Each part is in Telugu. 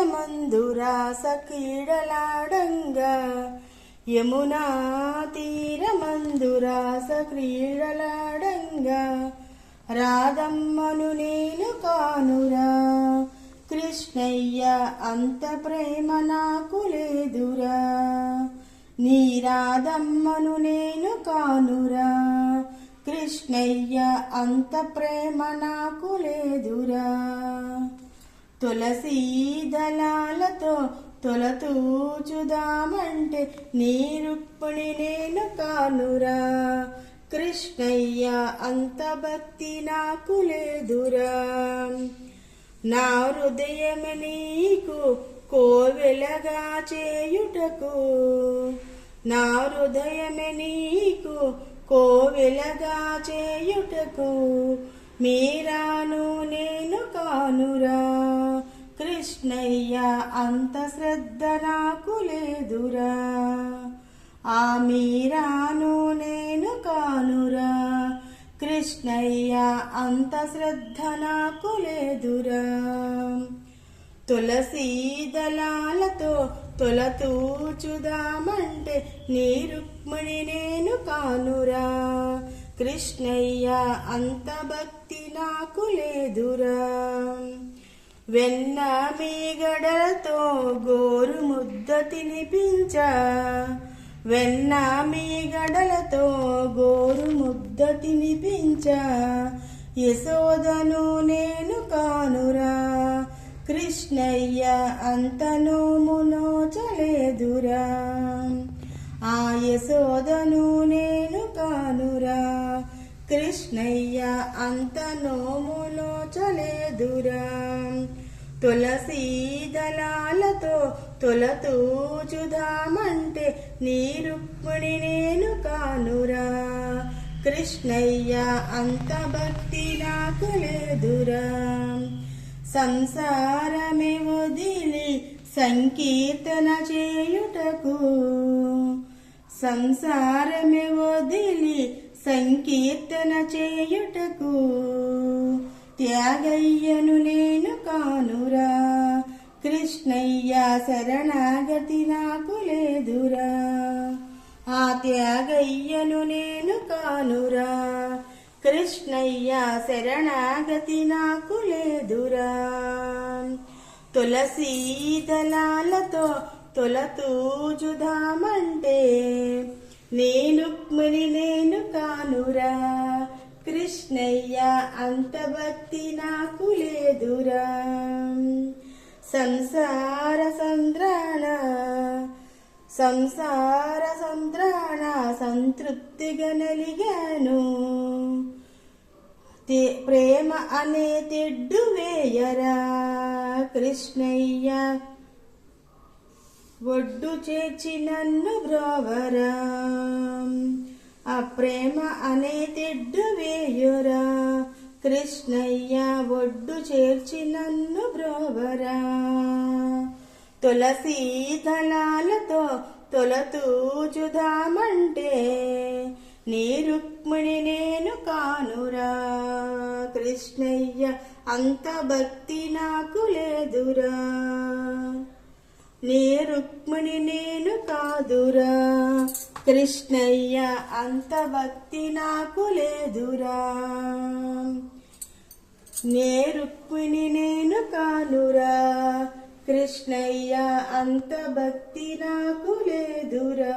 తీరమందురాస క్రీడలాడంగా యమునా తీరమందురాస క్రీడలాడంగా రాధమ్మను నేను కానురా. కృష్ణయ్య అంత ప్రేమ నాకు లేదురా. నీ రాధమ్మను నేను కానురా. కృష్ణయ్య అంత ప్రేమ నాకు లేదురా. తులసీ దళాలతో తొలతూచుదామంటే నీరుప్పుని నేను కానురా. కృష్ణయ్య అంత భక్తి నాకు లేదురా. నా హృదయం నీకు కోవెలగా చేయుటకు. నా హృదయం నీకు కోవెలగా చేయుటకు. మీరాను నేను కానురా. కృష్ణయ్య అంత శ్రద్ధ నాకు లేదురా. ఆ మీరాను నేను కానురా. కృష్ణయ్య అంత శ్రద్ధ నాకు లేదురా. తులసీ దళాలతో తొలతూచుదామంటే నీ రుక్మిణి నేను కానురా. కృష్ణయ్య అంత భక్తి నాకు లేదురా. వెన్న మీగడలతో గోరు ముద్ద తినిపించ. వెన్న మీగడలతో గోరు ముద్ద తినిపించ. యశోదను నేను కానురా. కృష్ణయ్య అంతను మునోచలేదురా. ఆ యశోదను నేను కానురా. కృష్ణయ్య అంత నోములో చలేదురా తులసీ దళాలతో తొలతూచుదామంటే నీ రుక్మిణి నేను కానురా. కృష్ణయ్య అంత భక్తి నాకు లేదురా సంసారమే వదిలి సంకీర్తన చేయుటకు. సంసారమే వదిలి సంకీర్తన చేయుటకు త్యాగయ్యను నేను కానురా. కృష్ణయ్య శరణాగతి నాకు లేదురా. ఆ త్యాగయ్యను నేను కానురా. కృష్ణయ్య శరణాగతి నాకు లేదురా. తులసీ దళాలతో తొలతూజుదామంటే నేనుక్మిణి నేను కానురా. కృష్ణయ్య అంత భక్తి నాకు లేదురా. సంసార సంద్రాణ సంసార సంద్రాణ సంతృప్తిగా నలిగాను. ప్రేమ అనే తెడ్డు వేయరా. కృష్ణయ్య ఒడ్డు చేర్చి నన్ను బ్రోవరా. ఆ ప్రేమ అనే తిడ్డు వేయురా. కృష్ణయ్య ఒడ్డు చేర్చి నన్ను బ్రోవరా. తులసీ దళాలతో తొలతూచుదామంటే నీ రుక్మిణి నేను కానురా. కృష్ణయ్య అంత భక్తి నాకు లేదురా. నీ రుక్మిణి నేను కాదురా. కృష్ణయ్య అంత భక్తి నాకు లేదురా. నే రుక్మిణి నేను కానురా. కృష్ణయ్య అంత భక్తి నాకు లేదురా.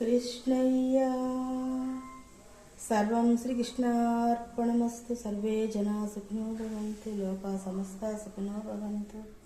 కృష్ణయ్య. సర్వం శ్రీకృష్ణార్పణమస్తు. సర్వే జనా సుఖినో భవంతు. లోకా సమస్త సుఖినో భవంతు.